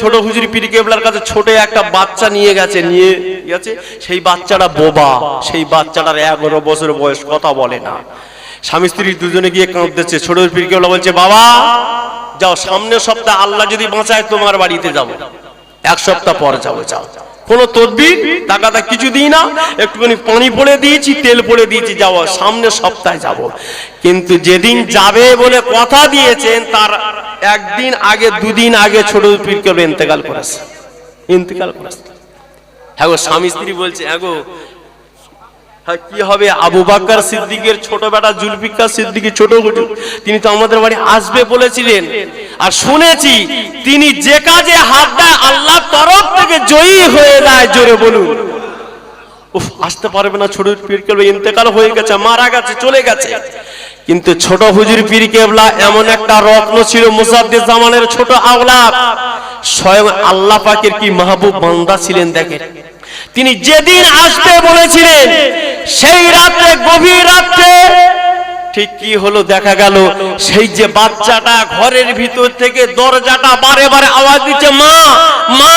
ছোট হুজুরি পীর কেবলার কাছে ছোট একটা বাচ্চা নিয়ে গেছে নিয়ে গেছে। সেই বাচ্চাটা বোবা, সেই বাচ্চাটার এগারো বছর বয়স, কথা বলে না। স্বামী স্ত্রী দুজনে গিয়ে কাঁদতেছে। ছোট পীর কেবলা বলছে, বাবা, যাও, সামনের সপ্তাহ আল্লাহ যদি বাঁচায়, তোমার বাড়িতে যাব। এক সপ্তাহ পর যাব, যাও। কোন তদবির টাকাটা কিছু দিই না একটুখানি পানি পড়ে দিয়েছি তেল পড়ে দিয়েছি যাওয়া সামনের সপ্তাহে যাব। কিন্তু যেদিন যাবে বলে কথা দিয়েছেন তার একদিন আগে দুদিন আগে ছোট পীর কেবলা ইন্তেকাল করেছে। ইন্তেকাল করেছে। হ্যাঁ গো স্বামী স্ত্রী বলছে হ্যাঁ, কি হবে? আবু বাক্কার সিদ্দিকের ছোট বেটা জুলফিকার সিদ্দিকের ছোট হুজুর তিনি তো আমাদের বাড়ি আসবে বলেছিলেন। আর শুনেছি, তিনি যে কাজে হাত দেয় আল্লাহ তরফ থেকে জয়ী হয়ে যায়, জোরে বলুন। উফ, আসতে পারবে না ছোট পীর কেবলা, ইন্তেকাল হয়ে গেছে, মারা গেছে, চলে গেছে। কিন্তু ছোট হুজুর পীর কেবলা এমন একটা রত্ন ছিল মুসাদ্দিদ জামানের ছোট আওলাদ। স্বয়ং আল্লাহ পাকের কি মাহবুব বান্দা ছিলেন দেখেন। তিনি যেদিন আসবে বলেছিলেন সেই রাত্রে গভীর রাত্রে ঠিক কি হলো দেখা গেল? সেই যে বাচ্চাটা ঘরের ভিতর থেকে দরজাটা বারে বারে আওয়াজ দিচ্ছে, মা মা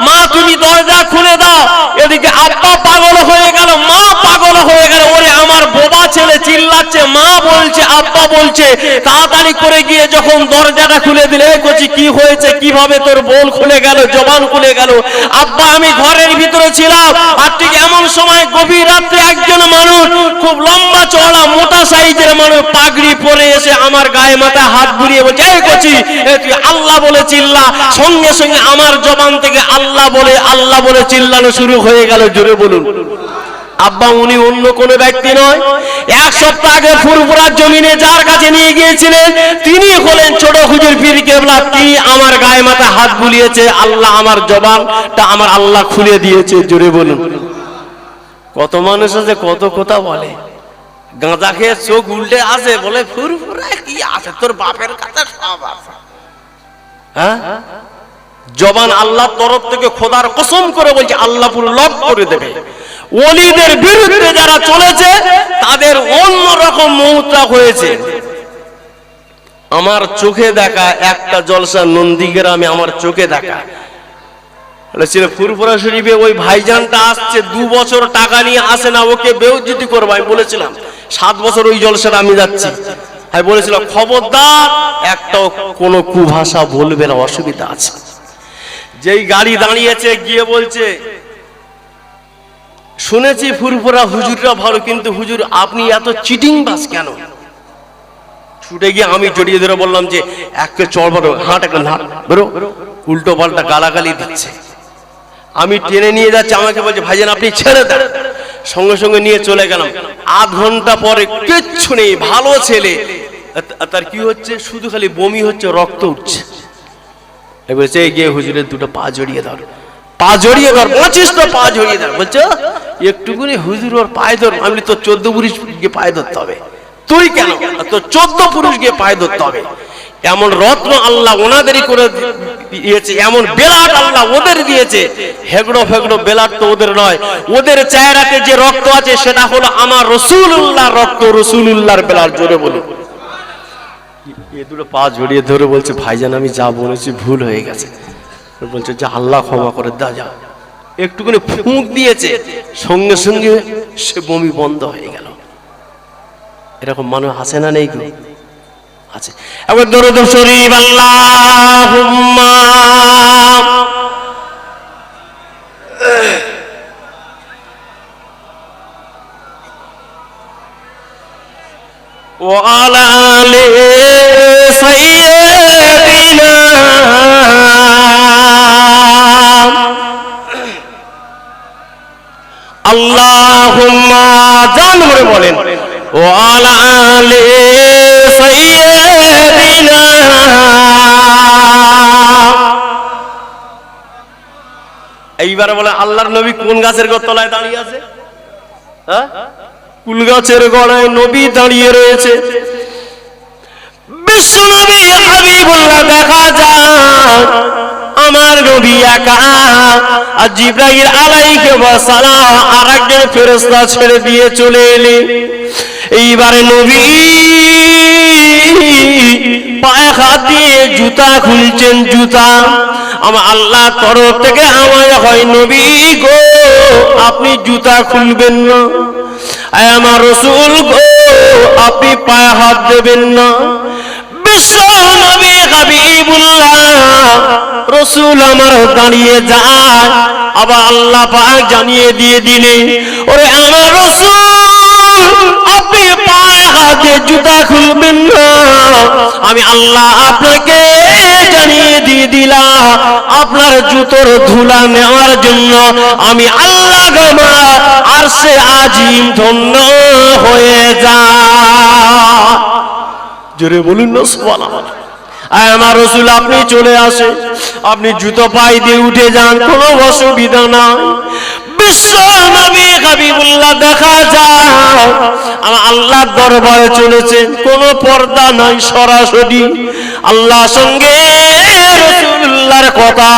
মা, তুমি দরজা খুলে দাও। এদিকে আব্বা পাগল হয়ে গেল, মা পাগল হয়ে গেল। ওরে, আমার বোবা ছেলে চিল্লাচ্ছে, মা বলছে, আব্বা বলছে, তাড়াতাড়ি করে গিয়ে যখন দরজাটা খুলে দিলে "এই কচি কি হয়েছে, কীভাবে তোর বোন খুলে গেল, জবান খুলে গেল? আব্বা, আমি ঘরের ভিতরে ছিলাম, আর ঠিক এমন সময় গভীর রাত্রে একজন মানুষ খুব লম্বা চওড়া, মোটা সাইজের মানুষ পাগড়ি পরে এসে আমার গায়ে মাথায় হাত বুলিয়ে বলছে, এই কচি তুই আল্লাহ বলে চিল্লা, সঙ্গে সঙ্গে আমার জবান থেকে আল্লাহ বলে আল্লাহ বলে চিল্লানো শুরু হয়ে গেল, জোরে বলুন। আব্বা, উনি অন্য কোনো ব্যক্তি নয়, এক সপ্তাহ আগে ফুরফুরার জমিনে যার কাছে নিয়ে গিয়েছিলেন, তিনি হলেন ছোট হুজুর পীর কেবলা, তিনি আমার গায়ে মাথায় হাত বুলিয়েছে, আল্লাহ আমার জবানটা আমার আল্লাহ খুলে দিয়েছে, জোরে বলুন। কত মানুষ আছে, কত কথা বলে। গাঁজা খেয়ে চোখ উল্টে আসে, বলে ফুরফুরা কি আছে? তোর বাপের কাছে সব আছে। হ্যাঁ? জবান আল্লাহ তরফ থেকে খোদার কসম করে বলছে আল্লাহ লক করে দেবে। ওলিদের বিরুদ্ধে যারা চলেছে, তাদের অন্য রকম মৌতা হয়েছে। আমার চোখে দেখা একটা জলসা নন্দীগ্রামে, আমার চোখে দেখা। বলেছিল ফুরফুরা শরীফে ওই ভাইজানটা আসছে, দু বছর টাকা নিয়ে আসে না, ওকে সাত বছর ওই আমি বলেছিলাম, খবরদার কুভাষা বলবে না, অসুবিধা আছে। যেই গাড়ি দাঁড়িয়েছে, গিয়ে বলছে, শুনেছি ফুরফুরা হুজুররা ভালো, কিন্তু হুজুর, আপনি এত চিটিং বাস কেন? ছুটে গিয়ে আমি জড়িয়ে ধরে বললাম যে একটা চল বড়, হাঁট একটা উল্টো পাল্টা গালাগালি দিচ্ছে। আমি টেনে নিয়ে যাচ্ছি, আমাকে বলছে, ভাইজান, আপনি ছেড়ে দেন। সঙ্গে সঙ্গে নিয়ে চলে গেলাম। আধ ঘণ্টা পরে কিচ্ছু নেই, ভালো ছেলে। তার কি হচ্ছে? শুধু খালি বমি হচ্ছে, রক্ত উঠছে। বলছে গিয়ে হুজুরের দুটো পা জড়িয়ে ধর। পা জড়িয়ে ধর পঁচিশ তো, পা জড়িয়ে ধর। বলছো, একটুকুনি হুজুর ওর পায়ে ধর। আমি তোর চোদ্দ পুরুষ গিয়ে পায়ে ধরতে হবে। তুই কেন? তোর চোদ্দ পুরুষ গিয়ে পায়ে ধরতে হবে। এমন রত্ন আল্লাহ ওনাদেরই করে দিয়েছে, এমন বেলাট আল্লাহ ওদের দিয়েছে। হেগড়ো ফেগড়ো বেলাট তো ওদের নয়। ওদের চেহারাতে যে রক্ত আছে, সেটা হলো আমার রসুল্লাহ রক্ত রসুল্লাহর বেলার জোরে বলুন। এ দুটো পা জড়িয়ে ধরে বলছে, ভাইজান, আমি যা বলেছি ভুল হয়ে গেছে। বলছে, যে, আল্লাহ ক্ষমা করে দা, যা। একটুখানি ফুঁক দিয়েছে। সঙ্গে সঙ্গে সে বমি বন্ধ হয়ে গেল। এরকম মানুষ আছে না নেই আছে এবার দরুদ শরীফ আল্লাহুম্মা وعلى آل سيدنا اللهم জান করে বলেন وعلى آل এইবারে বলে, আল্লাহর নবী কোন গাছের তলায় দাঁড়িয়ে আছে? হ্যাঁ? কুল গাছের গড়ায় নবী দাঁড়িয়ে রয়েছে? দেখা আমার নবী একা। আর সালাম ছেড়ে দিয়ে চলে এলি। এইবারে নবী পায়ে হাত দিয়ে জুতা খুলছেন, জুতা। আমার আল্লাহ তরফ থেকে আমার হয় নবী গো, আপনি জুতা খুলবেন না। আমার রসুল গো, আপনি পায়ে হাত দেবেন না। বিশ্ব নবী রসুল আমার দাঁড়িয়ে যায়, আবার আল্লাহ পাক জানিয়ে দিয়ে দিলে ওরে আমার রসুল, আপনি পায়ে হাতে জুতা খুলবেন না। আমি আল্লাহ আপনাকে দিয়ে আপনার জুতোর ধুলা নেওয়ার জন্য আমি আল্লাহ আর সে আজিম ধন্য হয়ে যা। জোরে বলুন না আমার রসুল, আপনি চলে আসে আপনি জুতো পাই দিয়ে উঠে যান, কোনো অসুবিধা নাই। বিশ্ব নবী দেখা যায়। আমার আল্লাহ দরবারে চলেছে কোনো পর্দা নাই সরাসরি। আল্লাহ সঙ্গে রসুল্লাহর কথা।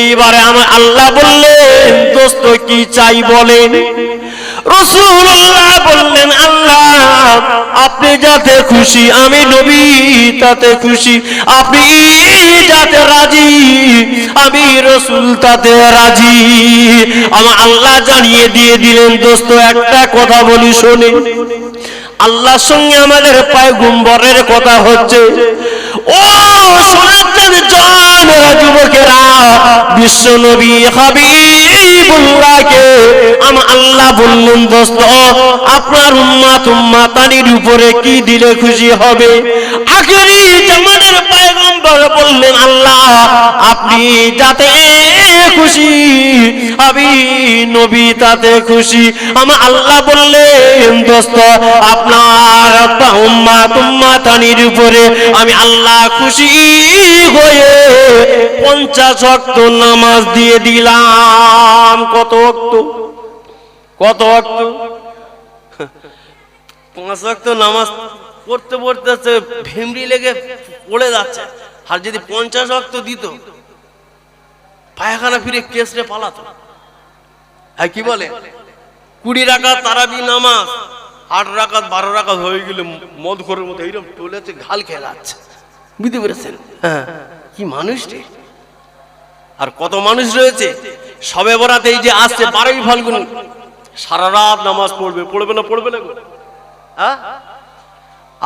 এইবারে আমার আল্লাহ বললেন, দোস্ত, কি চাই বলেন? রসুল্লাহ বললেন, আল্লাহ, আপনি যাতে খুশি, আমি তাতে খুশি। আপনি যাতে রাজি, আমি রসুল তাতে রাজি। আমার আল্লাহ জানিয়ে দিয়ে দিলেন, দোস্ত, একটা কথা বলি, শোনে। আল্লাহর সঙ্গে আমাদের পায় গুম্বরের কথা হচ্ছে, ও শোনাচ্ছেন জনেরা যুবকেরা, বিশ্ব নবী হাবিবুল্লাহকে আমার আল্লাহ বললেন, দোস্ত, আপনার উম্মা তুম্মা তানির উপরে কি দিলে খুশি হবে? আখেরি জামানের পায়গম্বর বললেন, আল্লাহ, আপনি যাতে খুশি, আমি নবী তাতে খুশি। আমার আল্লাহ বললেন, দোস্ত, আপনার উম্মা, তুম্মা, তানির উপরে আমি আল্লাহ খুশি হয়ে পঞ্চাশ অক্ত নামাজ দিয়ে দিলাম। কত অক্ত কত অক্ত পাঁচ অক্ত নামাজ পড়তে পড়তে ভেমরি লেগে পড়ে যাচ্ছে। আর যদি পঞ্চাশ অক্ত দিত পায়খানা ফিরে কেসরে পালাতো। হ্যাঁ কি বলে? কুড়ি রাকাত তারাবি নামাজ, আট রাকাত, বারো রাকাত হয়ে গেলে মদ ঘরের মতো এইরকম টলেছে ঘাল খেয়ে যাচ্ছে। বুঝতে পেরেছেন? হ্যাঁ কি মানুষ রে। আর কত মানুষ রয়েছে, সবে বরাতে এই যে আসছে বারোই ফাল্গুন, সারা রাত নামাজ পড়বে পড়বে না পড়বে না হ্যাঁ?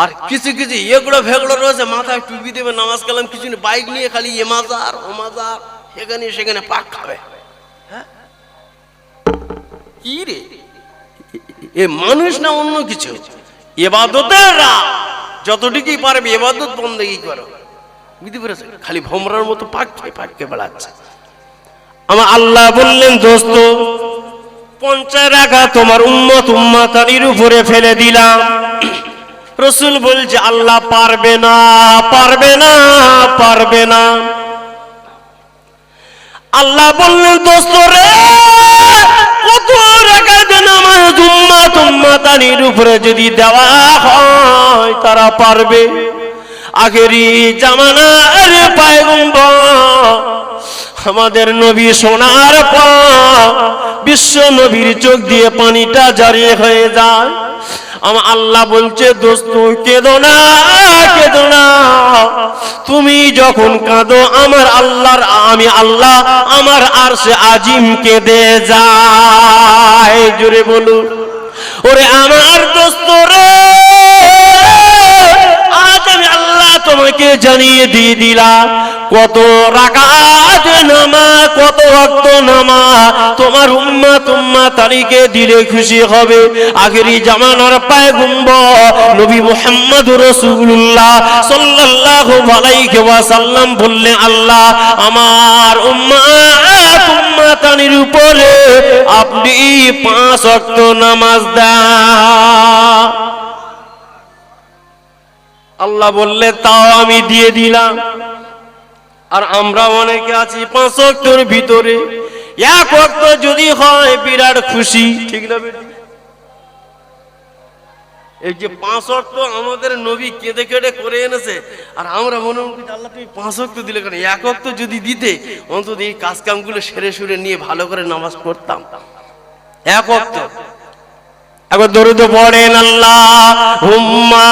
আর কিছু কিছু এগুলো ভেগুলো রয়েছে, মাথায় টুপি দেবে, নামাজ কালাম, কিছু বাইক নিয়ে খালি এ মাজার, ও মাজার। এখানে সেখানে পাক খাবে। হ্যাঁ? কি রে? এ মানুষ না অন্য কিছু? এবাদতের রাত যতটুকুই পারবে এবাদত বন্দেগি করো। বুঝতে পেরেছে? খালি ভোমরার মতো পাক খেয়ে পাক খেয়ে বেড়াচ্ছে। আমার আল্লাহ বললেন, দোস্ত, পঞ্চাশ রাখা তোমার উম্মত উম্মাতানির উপরে ফেলে দিলাম। রসুল বলছে, আল্লাহ পারবে না পারবে না পারবে না। আল্লাহ বললেন, দোস্ত রে, কত রাখাত নামাজ উম্মাত উম্মাতানির উপরে যদি দেওয়া হয়, তারা পারবে? আগেরই জামানার পায়গম্বর আমাদের নবী সোনার পর বিশ্ব নবীর চোখ দিয়ে পানিটা জারি হয়ে যায়। আমার আল্লাহ বলছে, দোস্ত, কেঁদো না কেঁদো না। তুমি যখন কাঁদো, আমার আল্লাহর, আমি আল্লাহ, আমার আর সে আজিম কেঁদে যায়। জোরে বলুন। ওরে আমার দোস্ত রে, আজ আমি আল্লাহ তোমাকে জানিয়ে দিয়ে দিলাম। কত রাকাত নামা, কত ভক্ত নামা, তোমার উম্মা তুম্মা তারিখে দিলে খুশি হবে। আগেরই জামানার পায় গুম্ব নবী মুহাম্মদ রসুল্লাহ সাল্লাল্লাহু আলাইহি ওয়াসাল্লাম বললেন, আল্লাহ, আমার উম্মা তানির উপরে আপনি পাঁচ ওয়াক্ত নামাজ দা আল্লাহ বললে তাও আমি দিয়ে দিলাম। আর আমরা অনেকে আছি পাঁচ অক্টর ভিতরে। এক অক্ট যদি হয় বিরাট খুশি, ঠিক না এই যে পাঁচ অক্ট আমাদের নবী কেঁদে কেঁদে করে এনেছে, আর আমরা মনে মনে আল্লাহ তুমি পাঁচ অক্ট দিলে কেন? এক অক্ট যদি দিতে, অন্তত এই কাজ কামগুলো সেরে সুরে নিয়ে ভালো করে নামাজ পড়তাম। এক অক্ট একবার দরুদ পড়েন আল্লাহ, হুম্মা।